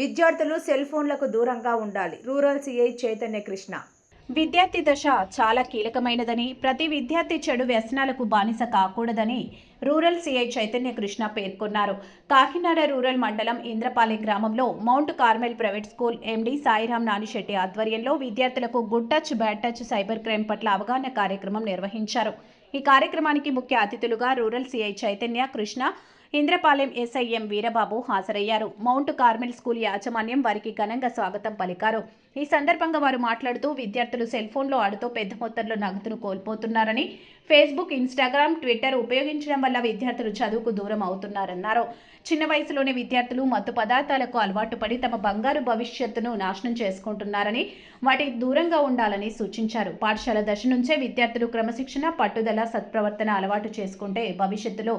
విద్యార్థులు సెల్ ఫోన్లకు దూరంగా ఉండాలి. Rural CI Chaitanya Krishna. విద్యార్థి దశ చాలా కీలకమైనదని ప్రతి విద్యార్థి చెడు వ్యసనాలకు బానిస కాకూడదని రూరల్ సిఐ చైతన్య కృష్ణ పేర్కొన్నారు. కాకినాడ రూరల్ మండలం ఇంద్రపాలెం గ్రామంలో Mount Carmel private school MD Sairam Nanisetti ఆధ్వర్యంలో విద్యార్థులకు good touch bad touch cyber crime పట్ల అవగాహన కార్యక్రమం నిర్వహించారు. ఈ కార్యక్రమానికి ముఖ్య అతిథులుగా rural CI Chaitanya Krishna Indrapalem SIM Veerababu హాజరయ్యారు. మౌంట్ కార్మెల్ స్కూల్ యాజమాన్యం వారికి ఘనంగా స్వాగతం పలికారు. ఈ సందర్భంగా వారు మాట్లాడుతూ విద్యార్థులు సెల్ ఫోన్లో ఆడుతూ పెద్ద మొత్తంలో నగదును కోల్పోతున్నారని ఫేస్బుక్ ఇన్స్టాగ్రామ్ ట్విట్టర్ ఉపయోగించడం వల్ల విద్యార్థులు చదువుకు దూరం అవుతున్నారన్నారు. చిన్న వయసులోనే విద్యార్థులు మత్తు పదార్థాలకు అలవాటు పడి తమ బంగారు భవిష్యత్తును నాశనం చేసుకుంటున్నారని వాటికి దూరంగా ఉండాలని సూచించారు. పాఠశాల దశ నుంచే విద్యార్థులు క్రమశిక్షణ పట్టుదల సత్ప్రవర్తన అలవాటు చేసుకుంటే భవిష్యత్తులో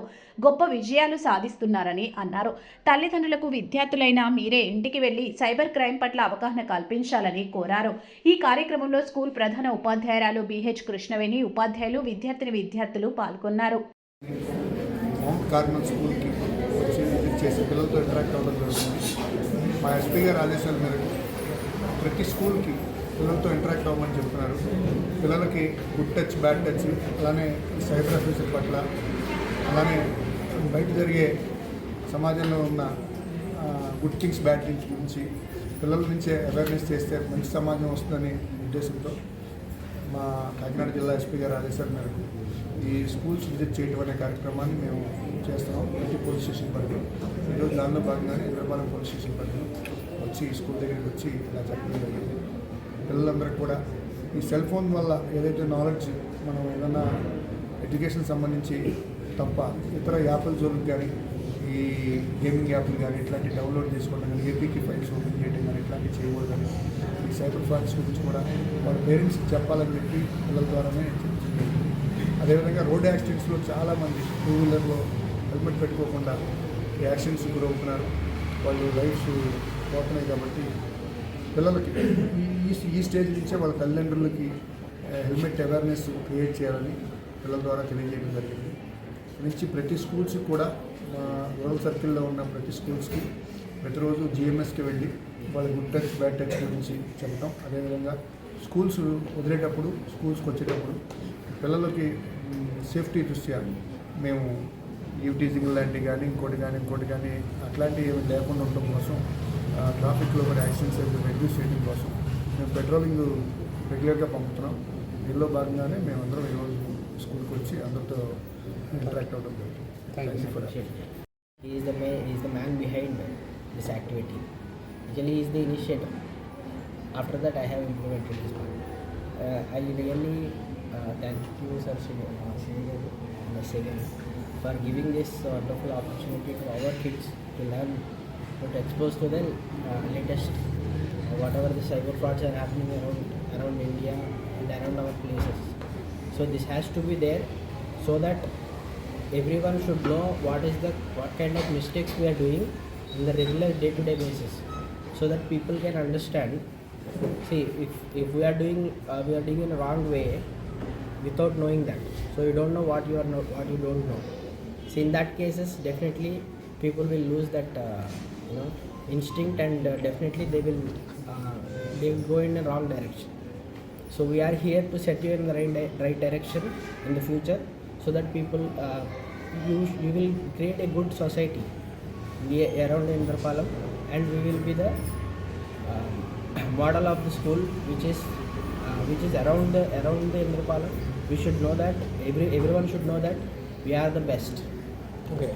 గొప్ప విజయాలు సాధిస్తున్నారని అన్నారు. తల్లిదండ్రులకు విద్యార్థులైన మీరే ఇంటికి వెళ్ళి సైబర్ క్రైమ్ పట్ల అవగాహన కల్పించాలని కోరారు. ఈ కార్యక్రమంలో స్కూల్ ప్రధాన ఉపాధ్యాయురాలు బిహెచ్ కృష్ణవేణి ఉపాధ్యాయులు విద్యార్థిని విద్యార్థులు పాల్గొన్నారు. చేసి పిల్లలతో ఇంటరాక్ట్ అవ్వడం జరుగుతుంది. మా ఎస్పీ గారు ఆదేశాల మేరకు ప్రతి స్కూల్కి పిల్లలతో ఇంటరాక్ట్ అవ్వమని చెప్తున్నారు. పిల్లలకి గుడ్ టచ్ బ్యాడ్ టచ్ అలానే సైబర్ అఫీసర్ పట్ల అలానే బయట జరిగే సమాజంలో ఉన్న గుడ్ థింగ్స్ బ్యాడ్ థింగ్స్ గురించి పిల్లల నుంచే అవేర్నెస్ చేస్తే మంచి సమాజం వస్తుందని ఉద్దేశంతో మా కాకినాడ జిల్లా ఎస్పీ గారు ఆదేశాల మేరకు ఈ స్కూల్స్ విజిట్ చేయడం అనే కార్యక్రమాన్ని మేము చేస్తున్నాం. ప్రతి పోలీస్ స్టేషన్ పరిధిలో. ఈరోజు దానిలో భాగంగానే ఇంద్రపాలెం పోలీస్ స్టేషన్ పరిధిలో వచ్చి స్కూల్ దగ్గరికి వచ్చి ఇలా చెప్పడం జరిగింది. పిల్లలందరికీ కూడా ఈ సెల్ ఫోన్ వల్ల ఏదైతే నాలెడ్జ్ మనం ఏదైనా ఎడ్యుకేషన్ సంబంధించి తప్ప ఇతర యాప్ల జోలికి కానీ ఈ గేమింగ్ యాప్లు కానీ ఇట్లాంటివి డౌన్లోడ్ చేసుకోవడం కానీ ఏపీకి ఫైల్స్ ఓపెన్ చేయడం కానీ ఇట్లాంటివి చేయకూడదని ఈ సైబర్ ఫ్రాడ్స్ గురించి కూడా వాళ్ళ పేరెంట్స్కి చెప్పాలని చెప్పి పిల్లల ద్వారానే చెప్తుంది అదేవిధంగా రోడ్ యాక్సిడెంట్స్లో చాలామంది టూ వీలర్లో హెల్మెట్ పెట్టుకోకుండా యాక్సిడెంట్స్ గురవుతున్నారు. వాళ్ళు లైఫ్స్ పోతున్నాయి కాబట్టి పిల్లలకి ఈ- ఈ ఈ స్టేజ్ నుంచే వాళ్ళ తల్లిదండ్రులకి హెల్మెట్ అవేర్నెస్ క్రియేట్ చేయాలని పిల్లల ద్వారా తెలియజేయడం జరిగింది. నుంచి ప్రతి స్కూల్స్కి కూడా మా రూరల్ సర్కిల్లో ఉన్న ప్రతి స్కూల్స్కి ప్రతిరోజు జిఎంఎస్కి వెళ్ళి వాళ్ళ గుడ్ టచ్ బ్యాడ్ టచ్ గురించి చెప్పడం అదేవిధంగా స్కూల్స్ వదిలేటప్పుడు స్కూల్స్కి వచ్చేటప్పుడు పిల్లలకి సేఫ్టీ దృష్ట్యా మేము యూటీజింగ్ లాంటివి కానీ ఇంకోటి కానీ ఇంకోటి కానీ అట్లాంటివి ఏమి లేకుండా ఉండడం కోసం ట్రాఫిక్లో కూడా యాక్సిడెంట్స్ అవి రెడ్యూస్ చేయడం కోసం మేము పెట్రోలింగ్ రెగ్యులర్గా పంపుతున్నాం. దీనిలో భాగంగానే మేమందరం ఈరోజు స్కూల్కి వచ్చి అందరితో ఇంటరాక్ట్ అవ్వడం జరుగుతుంది Thank you, for sir. He is the man, he is the man behind this activity. Actually, he is the initiator. After that, I have implemented this one. Uh, I really uh, thank you, Sir Sri- uh, Sri- and second for giving this wonderful opportunity to our kids to learn, to expose to the uh, latest uh, whatever the cyber frauds are happening around around India and around our places. So this has to be there so that everyone should know what is the what kind of mistakes we are doing in the regular day to day basis. So that people can understand see if, if we are doing uh, we are doing in a wrong way without knowing that. So you don't know what you are not what you don't know. See in that cases definitely people will lose that uh, you know instinct and uh, definitely they will uh, they will go in a wrong direction so we are here to set you in the right, di- right direction in the future so that people uh, you, you will create a good society around Indrapalam and we will be the uh, model of the school which is uh, which is around the around the Indrapalam we should know that every everyone should know that we are the best Okay.